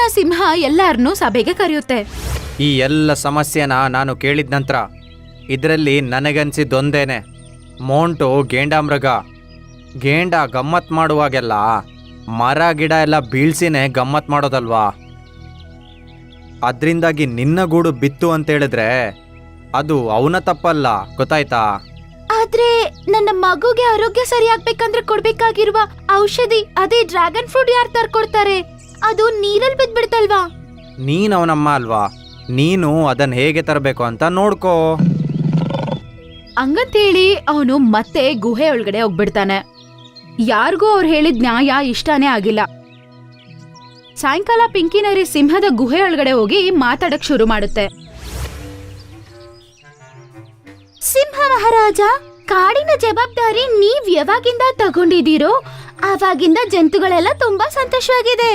ತಕ್ಷಣ ಸಿಂಹ ಎಲ್ಲಾರನ್ನೂ ಸಭೆಗೆ ಕರೆಯುತ್ತೆ. ಈ ಎಲ್ಲ ಸಮಸ್ಯೆನ ನಾನು ಕೇಳಿದ ನಂತರ ಇದರಲ್ಲಿ ನನಗನ್ಸಿದ್ದೊಂದೇನೆ ಮೋಂಟು ಗೇಂಡಾಮೃಗ ಗೇಂಡ ಗಮ್ಮತ್ ಮಾಡುವಾಗೆಲ್ಲ ಮರ ಗಿಡ ಎಲ್ಲ ಬೀಳ್ಸಿನೇ ಗಮ್ಮತ್ ಮಾಡೋದಲ್ವಾ? ಅದರಿಂದಾಗಿ ನಿನ್ನ ಗೂಡು ಬಿತ್ತು ಅಂತ ಹೇಳಿದ್ರೆ ಅದು ಅವನ ತಪ್ಪಲ್ಲ ಗೊತ್ತಾಯ್ತಾ? ಆದ್ರೆ ನನ್ನ ಮಗುಗೆ ಆರೋಗ್ಯ ಸರಿಯಾಗ್ಬೇಕಂದ್ರೆ ಕೊಡ್ಬೇಕಾಗಿರುವ ಔಷಧಿ ಅದೇ ಡ್ರ್ಯಾಗನ್ ಫ್ರೂಟ್ ಯಾರು ತರ್ಕೊಡ್ತಾರೆ? ಅದು ನೀರಲ್ಲಿ ಬಿದ್ಬಿಡ್ತಲ್ವಾ ನೀನ್ ಅವನಮ್ಮ ಅಲ್ವಾ? ನೀನು ಅದನ್ನ ಹೇಗೆ ತರಬೇಕು ಅಂತ ನೋಡ್ಕೋ. ಹಂಗಂತೇಳಿ ಅವನು ಮತ್ತೆ ಗುಹೆ ಒಳಗಡೆ ಹೋಗ್ಬಿಡ್ತಾನೆ. ಯಾರಿಗೂ ಅವ್ರು ಹೇಳಿದ ನ್ಯಾಯ ಇಷ್ಟನೇ ಆಗಿಲ್ಲ. ಸಾಯಂಕಾಲ ಪಿಂಕಿನರಿ ಸಿಂಹದ ಗುಹೆ ಒಳಗಡೆ ಹೋಗಿ ಮಾತಾಡಕ್ ಶುರು ಮಾಡುತ್ತೆ. ಸಿಂಹ ಮಹಾರಾಜ ಕಾಡಿನ ಜವಾಬ್ದಾರಿ ನೀವ್ ಯಾವಾಗಿಂದ ತಗೊಂಡಿದ್ದೀರೋ ಆವಾಗಿಂದ ಜಂತುಗಳೆಲ್ಲ ತುಂಬಾ ಸಂತೋಷವಾಗಿದೆ.